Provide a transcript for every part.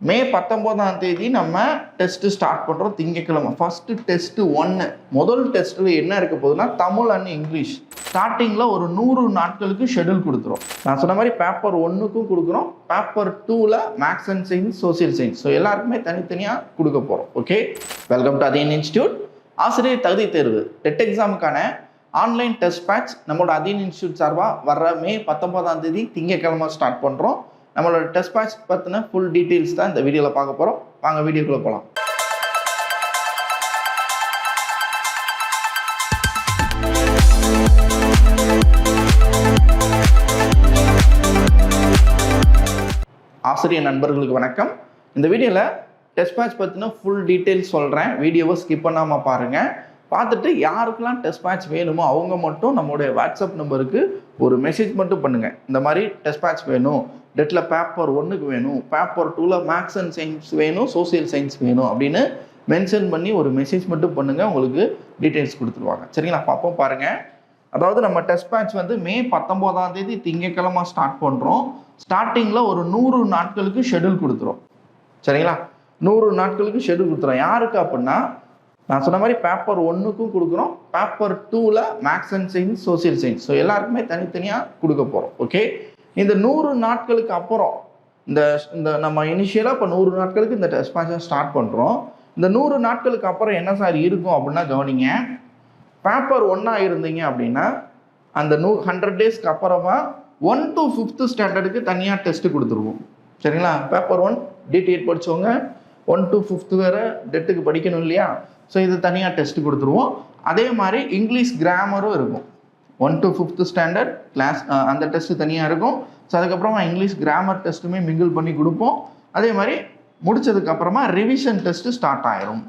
மே பத்தொம்போதாம் தேதி நம்ம test start பண்ணுறோம் திங்கக்கிழமை ஃபஸ்ட்டு டெஸ்ட்டு ஒன்று முதல் டெஸ்ட்டில் என்ன இருக்க போகுதுன்னா தமிழ் அண்ட் இங்கிலீஷ் ஸ்டார்டிங்கில் ஒரு நூறு நாட்களுக்கு ஷெட்யூல் கொடுத்துரும். நான் சொன்ன மாதிரி பேப்பர் ஒன்றுக்கும் கொடுக்குறோம். பேப்பர் டூவில் maths and science social science so எல்லாருக்குமே தனித்தனியாக கொடுக்க போகிறோம் okay welcome to Adheen institute ஆசிரியர் தகுதி தேர்வு. டெட் எக்ஸாமுக்கான ஆன்லைன் டெஸ்ட் பேட்ச் நம்மளோட அதீன் இன்ஸ்டியூட் சார்பாக வர்ற மே பத்தொம்போதாம் தேதி திங்கக்கிழமை ஸ்டார்ட் பண்ணுறோம் நம்மளோட டெஸ்ட் மேட்ச் பற்றின ஃபுல் டீட்டெயில்ஸ் தான் இந்த வீடியோவில் பார்க்க போகிறோம் வாங்க வீடியோக்குள்ளே போகலாம் ஆசிரியர் நண்பர்களுக்கு வணக்கம். இந்த வீடியோவில் டெஸ்ட் மேட்ச் பற்றின ஃபுல் டீட்டெயில்ஸ் சொல்கிறேன் வீடியோவை ஸ்கிப் பண்ணாமல் பாருங்கள் பார்த்துட்டு யாருக்கெல்லாம் டெஸ்ட் மேட்ச் வேணுமோ அவங்க மட்டும் நம்மளுடைய வாட்ஸ்அப் நம்பருக்கு ஒரு மெசேஜ் மட்டும் பண்ணுங்கள் இந்த மாதிரி டெஸ்ட் மேட்ச் வேணும். டெட்டில் பேப்பர் ஒன்றுக்கு வேணும் பேப்பர் டூவில் மேக்ஸ் அண்ட் சயின்ஸ் வேணும் சோசியல் சயின்ஸ் வேணும் அப்படின்னு மென்ஷன் பண்ணி ஒரு மெசேஜ் மட்டும் பண்ணுங்கள் உங்களுக்கு டீட்டெயில்ஸ் கொடுத்துருவாங்க. சரிங்களா? பார்ப்போம் பாருங்கள் அதாவது நம்ம டெஸ்ட் பேட்ச் வந்து மே பத்தொம்போதாம் தேதி திங்கக்கிழமை ஸ்டார்ட் பண்ணுறோம் ஸ்டார்டிங்கில் ஒரு நூறு நாட்களுக்கு ஷெட்யூல் கொடுத்துரும். சரிங்களா? நூறு நாட்களுக்கு ஷெட்யூல் கொடுத்துரும். யாருக்கு அப்படின்னா நான் சொன்ன மாதிரி பேப்பர் ஒன்றுக்கும் கொடுக்குறோம். பேப்பர் டூவில் maths and science social science so எல்லாருக்குமே தனித்தனியாக கொடுக்க போகிறோம் ஓகே இந்த நூறு நாட்களுக்கு அப்புறம் இந்த இந்த நம்ம இனிஷியலாக இப்போ நூறு நாட்களுக்கு இந்த டெஸ்ட் ஸ்டார்ட் பண்ணுறோம் இந்த நூறு நாட்களுக்கு அப்புறம் என்ன சார் இருக்கும் அப்படின்னா கவனிங்க. பேப்பர் ஒன்றா இருந்தீங்க அப்படின்னா அந்த நூ ஹண்ட்ரட் டேஸ்க்கு அப்புறமா ஒன் டு ஃபிஃப்த்து ஸ்டாண்டர்டுக்கு தனியாக டெஸ்ட்டு கொடுத்துருவோம். சரிங்களா? பேப்பர் ஒன் டிடிஎட் படித்தவங்க ஒன் டு ஃபிஃப்த்து வேறு டெட்டுக்கு படிக்கணும் இல்லையா? ஸோ இது தனியாக டெஸ்ட் கொடுத்துருவோம். அதே மாதிரி இங்கிலீஷ் கிராமரும் இருக்கும். One to fifth standard class அந்த டெஸ்ட்டு தனியாக இருக்கும். ஸோ அதுக்கப்புறமா இங்கிலீஷ் கிராமர் டெஸ்ட்டுமே மிங்கிள் பண்ணி கொடுப்போம். அதே மாதிரி முடிச்சதுக்கப்புறமா ரிவிஷன் டெஸ்ட்டு ஸ்டார்ட் ஆயிரும்.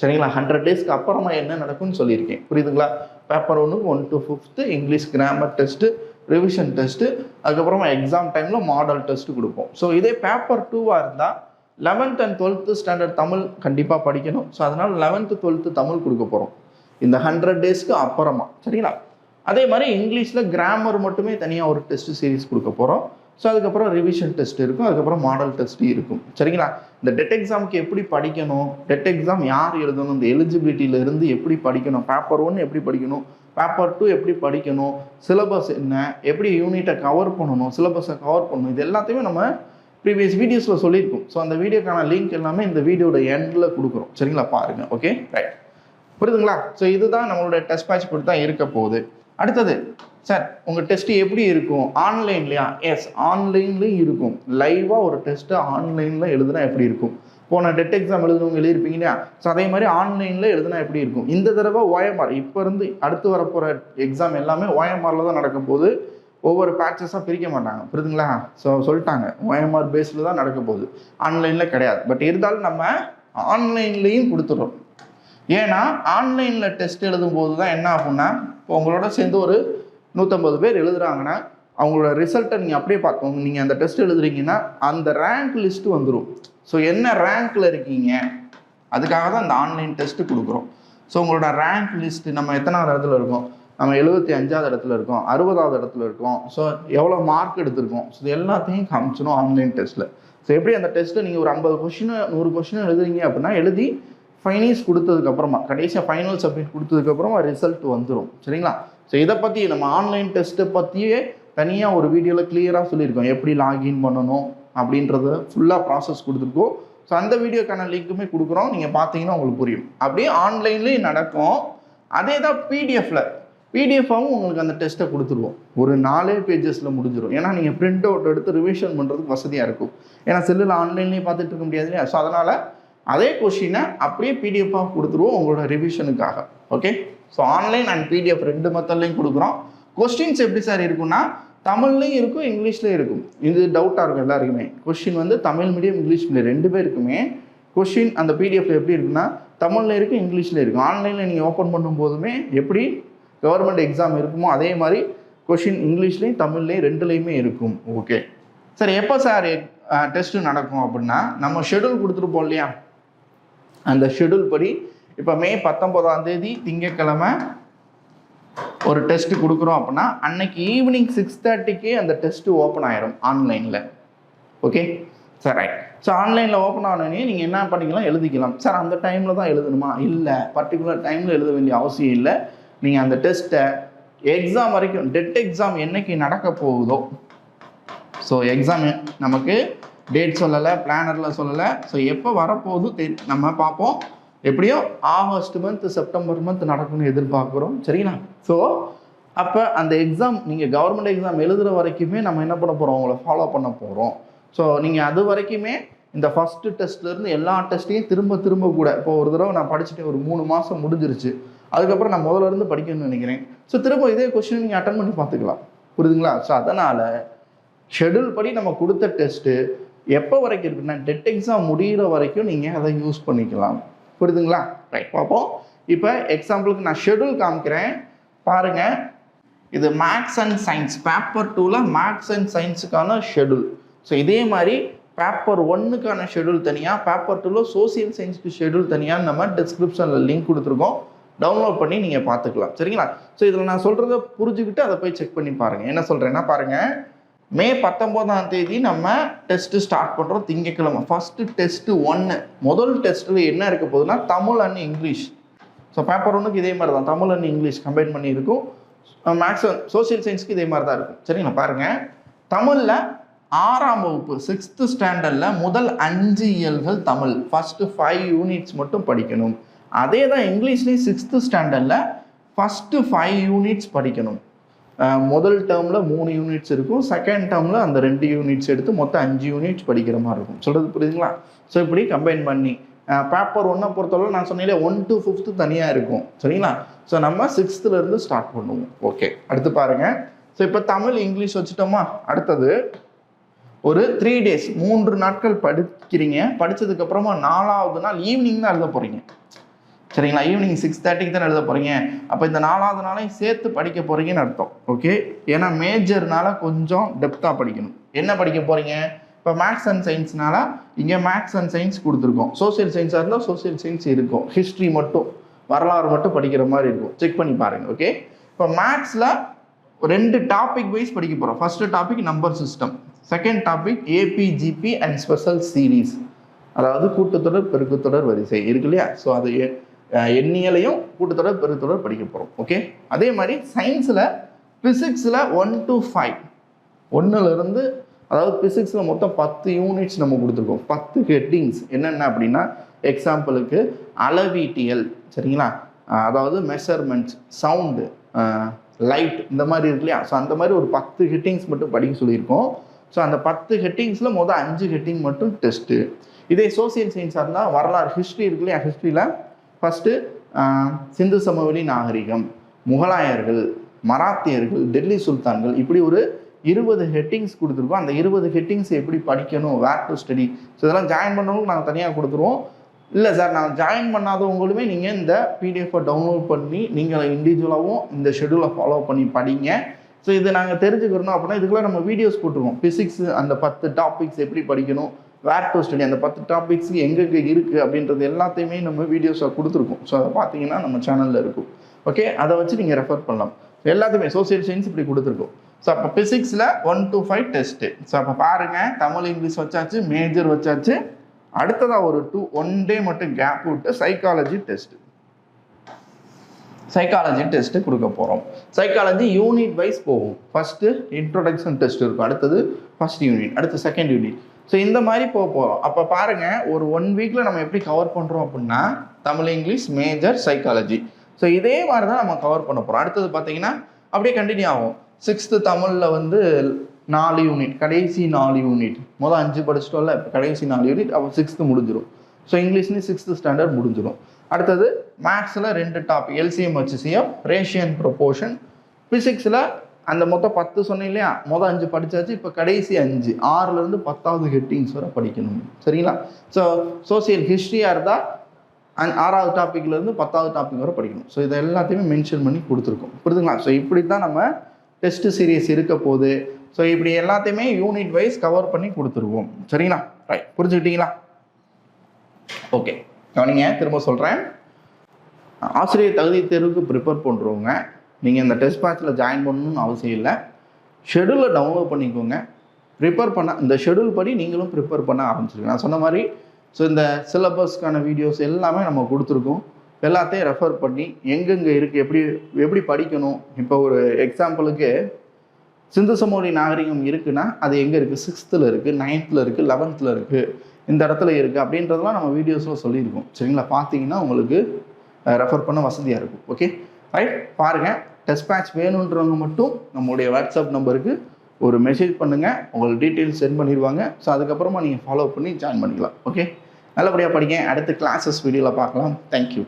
சரிங்களா? ஹண்ட்ரட் டேஸ்க்கு அப்புறமா என்ன நடக்கும்னு சொல்லியிருக்கேன். புரியுதுங்களா? பேப்பர் ஒன்று one to fifth English grammar test revision test அதுக்கப்புறமா எக்ஸாம் டைமில் மாடல் டெஸ்ட்டு கொடுப்போம். ஸோ இதே பேப்பர் டூவாக இருந்தால் eleventh and twelfth standard Tamil கண்டிப்பாக படிக்கணும். ஸோ அதனால் லெவன்த்து டுவெல்த்து தமிழ் கொடுக்க போகிறோம் இந்த ஹண்ட்ரட் டேஸ்க்கு அப்புறமா. சரிங்களா? அதே மாதிரி இங்கிலீஷில் கிராமர் மட்டுமே தனியாக ஒரு டெஸ்ட் சீரிஸ் கொடுக்க போகிறோம் ஸோ அதுக்கப்புறம் ரிவிஷன் டெஸ்ட் இருக்கும் அதுக்கப்புறம் மாடல் டெஸ்ட் இருக்கும். சரிங்களா? இந்த டெட் எக்ஸாமுக்கு எப்படி படிக்கணும்? டெட் எக்ஸாம் யார் எழுதணும்? இந்த எலிஜிபிலிட்டியில இருந்து எப்படி படிக்கணும்? பேப்பர் ஒன் எப்படி படிக்கணும்? பேப்பர் டூ எப்படி படிக்கணும்? சிலபஸ் என்ன? எப்படி யூனிட்டை கவர் பண்ணணும்? சிலபஸை கவர் பண்ணணும்? இது எல்லாத்தையுமே நம்ம ப்ரீவியஸ் வீடியோஸில் சொல்லியிருக்கோம். ஸோ அந்த வீடியோக்கான லிங்க் எல்லாமே இந்த வீடியோட எண்டில் கொடுக்குறோம். சரிங்களா? பாருங்கள் ஓகே ரைட் புரியுதுங்களா? ஸோ இதுதான் நம்மளோட டெஸ்ட் பேட்ச் இப்படி தான் இருக்க போகுது. அடுத்தது சார் உங்கள் டெஸ்ட் எப்படி இருக்கும்? ஆன்லைன்லையா எஸ் ஆன்லைன்லேயும் இருக்கும். லைவாக ஒரு டெஸ்ட்டு ஆன்லைனில் எழுதுனா எப்படி இருக்கும்? போன டெட் எக்ஸாம் எழுதுனவங்க எழுதியிருப்பீங்க இல்லையா? ஸோ அதே மாதிரி ஆன்லைனில் எழுதுனா எப்படி இருக்கும்? இந்த தடவை ஓஎம்ஆர் இப்போ இருந்து அடுத்து வரப்போகிற எக்ஸாம் எல்லாமே ஓஎம்ஆரில் தான் நடக்கும் போது ஒவ்வொரு பேட்சஸாக பிரிக்க மாட்டாங்க. புரியுதுங்களா? ஸோ சொல்லிட்டாங்க. ஓஎம்ஆர் பேஸில் தான் நடக்க போகுது. ஆன்லைனில் கிடையாது. பட் இருந்தாலும் நம்ம ஆன்லைன்லேயும் கொடுத்துட்றோம். ஏன்னா ஆன்லைனில் டெஸ்ட் எழுதும் போது தான் என்ன ஆகும்னா இப்போ உங்களோட சேர்ந்து ஒரு நூற்றம்பது பேர் எழுதுறாங்கன்னா அவங்களோட ரிசல்ட்டை நீங்கள் அப்படியே பார்க்கணும். நீங்கள் அந்த டெஸ்ட் எழுதுறீங்கன்னா அந்த ரேங்க் லிஸ்ட்டு வந்துடும் ஸோ என்ன ரேங்க்கில் இருக்கீங்க? அதுக்காக தான் அந்த ஆன்லைன் டெஸ்ட்டு கொடுக்குறோம். ஸோ உங்களோட ரேங்க் லிஸ்ட்டு நம்ம எத்தனாவது இடத்துல இருக்கோம்? நம்ம எழுபத்தி அஞ்சாவது இடத்துல இருக்கோம். அறுபதாவது இடத்துல இருக்கோம். ஸோ எவ்வளோ மார்க் எடுத்திருக்கோம்? ஸோ இது எல்லாத்தையும் காமிச்சிடும் ஆன்லைன் டெஸ்ட்டில் ஸோ எப்படி அந்த டெஸ்ட்டை நீங்கள் ஒரு ஐம்பது கொஷின் நூறு கொஷின் எழுதுறீங்க அப்படின்னா எழுதி ஃபைனல்ஸ் கொடுத்ததுக்கப்புறமா கடைசியாக ஃபைனல் சப்மிட் கொடுத்ததுக்கப்புறமா ரிசல்ட் வந்துடும் சரிங்களா? ஸோ இதை பற்றி நம்ம ஆன்லைன் டெஸ்ட்டை பற்றியே தனியாக ஒரு வீடியோவில் கிளியராக சொல்லியிருக்கோம். எப்படி லாகின் பண்ணணும் அப்படின்றத ஃபுல்லாக ப்ராசஸ் கொடுத்துருக்கோம். ஸோ அந்த வீடியோக்கான லிங்க்குமே கொடுக்குறோம். நீங்கள் பார்த்தீங்கன்னா உங்களுக்கு புரியும். அப்படியே ஆன்லைன்லேயும் நடக்கும். அதே தான் பிடிஎஃப்பில் பிடிஎஃபாகவும் உங்களுக்கு அந்த டெஸ்ட்டை கொடுத்துருவோம். ஒரு நாலே பேஜஸில் முடிஞ்சிடும் ஏன்னா நீங்கள் பிரிண்ட் அவுட் எடுத்து ரிவிஷன் பண்ணுறதுக்கு வசதியாக இருக்கும். ஏன்னா செல்லில் ஆன்லைன்லேயே பார்த்துட்டு இருக்க முடியாது இல்லையா? ஸோ அதனால் அதே கொஷினை அப்படியே பிடிஎஃபாக கொடுத்துருவோம் உங்களோட ரிவிஷனுக்காக okay so online and PDF ரெண்டு மெத்தட்லையும் கொடுக்குறோம். கொஸ்டின்ஸ் எப்படி சார் இருக்குன்னா தமிழ்லையும் இருக்கும் இங்கிலீஷ்லேயும் இருக்கும். இது டவுட்டாக இருக்கும் எல்லாருக்குமே. கொஷின் வந்து தமிழ் மீடியம் இங்கிலீஷ் மீடியம் ரெண்டு பேருக்குமே. கொஷின் அந்த பிடிஎஃப்ல எப்படி இருக்குன்னா தமிழில் இருக்கும் இங்கிலீஷில் இருக்கும் ஆன்லைனில் நீங்கள் ஓப்பன் பண்ணும் போதுமே எப்படி கவர்மெண்ட் எக்ஸாம் இருக்குமோ அதே மாதிரி கொஷின் இங்கிலீஷ்லேயும் தமிழ்லேயும் ரெண்டுலேயுமே இருக்கும். ஓகே சார் எப்போ சார் டெஸ்ட்டு நடக்கும் அப்படின்னா நம்ம ஷெடியூல் கொடுத்துருப்போம் இல்லையா? அந்த ஷெடியூல் படி இப்போ மே பத்தொன்பதாம் தேதி திங்கக்கிழமை ஒரு டெஸ்ட் கொடுக்குறோம் அப்படின்னா அன்னைக்கு ஈவினிங் சிக்ஸ் தேர்ட்டிக்கே அந்த டெஸ்ட்டு ஓப்பன் ஆயிரும் ஆன்லைனில் ஓகே சார் ரைட் ஸோ ஆன்லைனில் ஓப்பன் ஆனோடனே நீங்கள் என்ன பண்ணிக்கலாம்? எழுதிக்கலாம். சார் அந்த டைமில் தான் எழுதணுமா? இல்லை. பர்டிகுலர் டைமில் எழுத வேண்டிய அவசியம் இல்லை. நீங்கள் அந்த டெஸ்ட்டை எக்ஸாம் வரைக்கும் டெட் எக்ஸாம் என்னைக்கு நடக்க போகுதோ? ஸோ எக்ஸாம் நமக்கு டேட் சொல்லலை பிளானரில் சொல்லலை. ஸோ எப்போ வரப்போகுது தெ- நம்ம பார்ப்போம். எப்படியோ ஆகஸ்ட் மந்த் செப்டம்பர் மந்த் நடக்கும்னு எதிர்பார்க்குறோம். சரிங்களா? ஸோ அப்போ அந்த எக்ஸாம் நீங்கள் கவர்மெண்ட் எக்ஸாம் எழுதுகிற வரைக்குமே நம்ம என்ன பண்ண போகிறோம் உங்களை ஃபாலோ பண்ண போகிறோம் ஸோ நீங்கள் அது வரைக்குமே இந்த ஃபஸ்ட்டு டெஸ்ட்லேருந்து எல்லா டெஸ்ட்டையும் திரும்ப திரும்ப கூட இப்போ ஒரு தடவை நான் படிச்சுட்டு ஒரு மூணு மாதம் முடிஞ்சிருச்சு. அதுக்கப்புறம் நான் முதல்ல இருந்து படிக்கணும்னு நினைக்கிறேன். ஸோ திரும்ப இதே கொஸ்டின் நீங்கள் அட்டன் பண்ணி பார்த்துக்கலாம். புரியுதுங்களா? ஸோ அதனால் ஷெட்யூல் படி நம்ம கொடுத்த டெஸ்ட்டு எப்போ வரைக்கும் இருக்குன்னா டெட் எக்ஸாம் முடிகிற வரைக்கும் நீங்கள் அதை யூஸ் பண்ணிக்கலாம். புரியுதுங்களா? ரைட் பார்ப்போம். இப்போ எக்ஸாம்பிளுக்கு நான் ஷெட்யூல் காமிக்கிறேன். பாருங்கள் இது மேக்ஸ் அண்ட் சயின்ஸ் பேப்பர் டூவில் மேக்ஸ் அண்ட் சயின்ஸுக்கான ஷெட்யூல் ஸோ இதே மாதிரி பேப்பர் ஒன்னுக்கான ஷெட்யூல் தனியாக பேப்பர் டூவில் சோசியல் சயின்ஸ்க்கு ஷெட்யூல் தனியாக நம்ம டிஸ்கிரிப்ஷனில் லிங்க் கொடுத்துருக்கோம். டவுன்லோட் பண்ணி நீங்கள் பார்த்துக்கலாம். சரிங்களா? ஸோ இதில் நான் சொல்கிறத புரிஞ்சுக்கிட்டு அதை போய் செக் பண்ணி பாருங்கள் என்ன சொல்கிறேன்னா பாருங்கள் மே பத்தொம்போதாம் தேதி நம்ம டெஸ்ட்டு ஸ்டார்ட் பண்ணுறோம் திங்கக்கிழமை ஃபஸ்ட்டு டெஸ்ட்டு ஒன்று முதல் டெஸ்ட்டில் என்ன இருக்க போகுதுன்னா Tamil and English so paper ஒன்றுக்கு இதே மாதிரி தான் தமிழ் அண்ட் இங்கிலீஷ் கம்பைன் பண்ணியிருக்கும் மேக்ஸ் சோசியல் சயின்ஸ்க்கு இதே மாதிரி தான் இருக்கும். சரிங்களா? பாருங்கள் தமிழில் ஆறாம் வகுப்பு சிக்ஸ்த்து ஸ்டாண்டர்டில் முதல் அஞ்சு இயல்கள் தமிழ். ஃபஸ்ட்டு ஃபைவ் யூனிட்ஸ் மட்டும் படிக்கணும். அதே தான் இங்கிலீஷ்லேயும் சிக்ஸ்த்து ஸ்டாண்டர்டில் ஃபஸ்ட்டு ஃபைவ் யூனிட்ஸ் படிக்கணும். முதல் டேர்மில் மூணு யூனிட்ஸ் இருக்கும். செகண்ட் டேர்மில் அந்த ரெண்டு யூனிட்ஸ் எடுத்து மொத்தம் அஞ்சு யூனிட்ஸ் படிக்கிற மாதிரி இருக்கும். சொல்கிறது புரியுதுங்களா? ஸோ இப்படி கம்பைன் பண்ணி பேப்பர் ஒன்றை பொறுத்தளவு நான் சொன்னேன் ஒன் டு ஃபிஃப்த்து தனியாக இருக்கும். சரிங்களா? ஸோ நம்ம சிக்ஸ்த்துலேருந்து ஸ்டார்ட் பண்ணுவோம். ஓகே அடுத்து பாருங்கள் ஸோ இப்போ தமிழ் இங்கிலீஷ் வச்சுட்டோமா? அடுத்தது ஒரு த்ரீ டேஸ் மூன்று நாட்கள் படிக்கிறீங்க. படித்ததுக்கப்புறமா நாலாவது நாள் ஈவினிங் தான் எழுத போகிறீங்க சரிங்களா? ஈவினிங் சிக்ஸ் தேர்ட்டிக்கு தான் எழுத போகிறீங்க அப்போ இந்த நாலாவது நாளையும் சேர்த்து படிக்க போகிறீங்கன்னு அர்த்தம். ஓகே ஏன்னா மேஜர்னால கொஞ்சம் டெப்த்தாக படிக்கணும். என்ன படிக்க போகிறீங்க இப்போ மேக்ஸ் அண்ட் சயின்ஸ்னால இங்கே மேக்ஸ் அண்ட் சயின்ஸ் கொடுத்துருக்கோம். சோசியல் சயின்ஸாக இருந்தால் சோசியல் சயின்ஸ் இருக்கும். ஹிஸ்ட்ரி மட்டும் வரலாறு மட்டும் படிக்கிற மாதிரி இருக்கும். செக் பண்ணி பாருங்கள் ஓகே இப்போ மேக்ஸில் ரெண்டு டாபிக் வைஸ் படிக்க போகிறோம் first topic number system second topic AP GP and special series அதாவது கூட்டுத்தொடர் பெருக்குத்தொடர் வரிசை. இருக்கு இல்லையா? ஸோ அது எண்ணியலையும் கூட்டத்தொடர் பெருத்தொடர் படிக்க போகிறோம் ஓகே அதே மாதிரி சயின்ஸில் ஃபிசிக்ஸில் ஒன் டு ஃபைவ் ஒன்றுலேருந்து அதாவது ஃபிசிக்ஸில் மொத்தம் பத்து யூனிட்ஸ் நம்ம கொடுத்துருக்கோம். பத்து ஹெட்டிங்ஸ் என்னென்ன அப்படின்னா எக்ஸாம்பிளுக்கு அளவீட்டியல் சரிங்களா? அதாவது மெஷர்மெண்ட்ஸ் சவுண்டு லைட் இந்த மாதிரி இருக்கு இல்லையா? ஸோ அந்த மாதிரி ஒரு பத்து ஹெட்டிங்ஸ் மட்டும் படிக்க சொல்லியிருக்கோம். ஸோ அந்த பத்து ஹெட்டிங்ஸில் மொதல் அஞ்சு ஹெட்டிங் மட்டும் டெஸ்ட்டு இதே சோசியல் சயின்ஸாக இருந்தால் வரலாறு ஹிஸ்ட்ரி இருக்கு இல்லையா? ஹிஸ்ட்ரியில் ஃபஸ்ட்டு சிந்து சமவெளி நாகரிகம். முகலாயர்கள் மராத்தியர்கள் டெல்லி சுல்தான்கள் இப்படி ஒரு இருபது ஹெட்டிங்ஸ் கொடுத்துருக்கோம். அந்த இருபது ஹெட்டிங்ஸ் எப்படி படிக்கணும்? வேர் டு ஸ்டடி ஸோ இதெல்லாம் ஜாயின் பண்ணவங்களுக்கு நாங்கள் தனியாக கொடுத்துருவோம். இல்லை சார் நான் ஜாயின் பண்ணாதவங்களுமே நீங்கள் இந்த பிடிஎஃபை டவுன்லோட் பண்ணி நீங்கள் இண்டிவிஜுவலாகவும் இந்த ஷெடியூலை ஃபாலோ பண்ணி படிங்க. ஸோ இதை நாங்கள் தெரிஞ்சுக்கிறோம் அப்படின்னா இதுக்குள்ளே நம்ம வீடியோஸ் போட்டுருவோம். ஃபிசிக்ஸ் அந்த பத்து டாபிக்ஸ் எப்படி படிக்கணும்? வேர் டு ஸ்டடி அந்த பத்து டாபிக்ஸ் எங்கெங்கே இருக்குது அப்படின்றது எல்லாத்தையுமே நம்ம வீடியோஸாக கொடுத்துருக்கோம். ஸோ அதை பார்த்தீங்கன்னா நம்ம சேனலில் இருக்கும். ஓகே அதை வச்சு நீங்கள் ரெஃபர் பண்ணலாம். எல்லாத்தையுமே சோசியல் சயின்ஸ் இப்படி கொடுத்துருக்கோம். ஸோ அப்போ ஃபிசிக்ஸில் one to five test so அப்போ பாருங்கள் தமிழ் இங்கிலீஷ் வச்சாச்சு மேஜர் வச்சாச்சு. அடுத்ததாக ஒரு டூ ஒன் டே மட்டும் கேப் விட்டு சைக்காலஜி டெஸ்ட் சைக்காலஜி டெஸ்ட்டு கொடுக்க போகிறோம் சைக்காலஜி யூனிட் வைஸ் போகும். ஃபஸ்ட்டு இன்ட்ரொடக்ஷன் டெஸ்ட் இருக்கும். அடுத்தது ஃபர்ஸ்ட் யூனிட் அடுத்து செகண்ட் யூனிட் ஸோ இந்த மாதிரி போக போகிறோம் அப்போ பாருங்கள் ஒரு ஒன் வீக்கில் நம்ம எப்படி கவர் பண்ணுறோம் அப்படின்னா Tamil English major psychology so இதே மாதிரி தான் நம்ம கவர் பண்ண போகிறோம் அடுத்தது பார்த்தீங்கன்னா அப்படியே கண்டினியூ ஆகும். சிக்ஸ்த்து தமிழில் வந்து நாலு யூனிட் கடைசி நாலு யூனிட் மொதல் அஞ்சு படிச்சிட்டோம்ல இப்போ கடைசி நாலு யூனிட் அப்போ சிக்ஸ்த்து முடிஞ்சிடும் ஸோ இங்கிலீஷ்லேயும் சிக்ஸ்த்து ஸ்டாண்டர்ட் முடிஞ்சிடும் அடுத்தது மேக்ஸில் ரெண்டு டாபிக் எல்சிஎம் ஹெச்சிசிஎம் ரேஷியன் ப்ரொபோஷன் ஃபிசிக்ஸில் அந்த மொத்தம் பத்து சொன்னேன் இல்லையா மொதல் அஞ்சு படித்தாச்சு இப்போ கடைசி அஞ்சு. ஆறுலேருந்து பத்தாவது ஹெட்டிங்ஸ் வரை படிக்கணும். சரிங்களா? ஸோ சோசியல் ஹிஸ்ட்ரியாக இருந்தால் அண்ட் ஆறாவது டாப்பிக்லேருந்து பத்தாவது டாபிக் வரை படிக்கணும். ஸோ இதை எல்லாத்தையுமே மென்ஷன் பண்ணி கொடுத்துருக்கோம். புரிதுங்களா ஸோ இப்படி தான் நம்ம டெஸ்ட் சீரியஸ் இருக்க போது ஸோ இப்படி எல்லாத்தையுமே யூனிட் வைஸ் கவர் பண்ணி கொடுத்துருவோம். சரிங்களா? ரைட் புரிஞ்சுக்கிட்டீங்களா? ஓகே கவனிங்க திரும்ப சொல்கிறேன் ஆசிரியர் தகுதி தேர்வுக்கு ப்ரிப்பேர் பண்ணுறவங்க நீங்கள் இந்த டெஸ்ட் பேட்சில் ஜாயின் பண்ணணும்னு அவசியம் இல்லை. ஷெடியூலை டவுன்லோட் பண்ணிக்கோங்க. ப்ரிப்பேர் பண்ண இந்த ஷெடியூல் படி நீங்களும் ப்ரிப்பேர் பண்ண ஆரம்பிச்சிருங்க. நான் சொன்ன மாதிரி ஸோ இந்த சிலபஸ்க்கான வீடியோஸ் எல்லாமே நம்ம கொடுத்துருக்கோம். எல்லாத்தையும் ரெஃபர் பண்ணி எங்கெங்கே இருக்குது எப்படி எப்படி படிக்கணும்? இப்போ ஒரு எக்ஸாம்பிளுக்கு சிந்து சமவெளி நாகரிகம் இருக்குன்னா அது எங்கே இருக்குது சிக்ஸ்த்தில் இருக்குது நைன்த்தில் இருக்குது லெவன்த்தில் இருக்குது இந்த இடத்துல இருக்குது அப்படின்றதெல்லாம் நம்ம வீடியோஸில் சொல்லியிருக்கோம். சரிங்களா? பார்த்தீங்கன்னா உங்களுக்கு ரெஃபர் பண்ண வசதியாக இருக்கும். ஓகே ரைட் பாருங்கள் டெஸ்ட் பேட்ச் வேணுன்றவங்க மட்டும் நம்மளுடைய வாட்ஸ்அப் நம்பருக்கு ஒரு மெசேஜ் பண்ணுங்கள் உங்களுக்கு டீட்டெயில்ஸ் சென்ட் பண்ணிடுவாங்க. ஸோ அதுக்கப்புறமா நீங்கள் ஃபாலோ பண்ணி ஜாயின் பண்ணிக்கலாம். ஓகே நல்லபடியாக படிங்க. அடுத்த கிளாஸஸ் வீடியோவில் பார்க்கலாம். தேங்க்யூ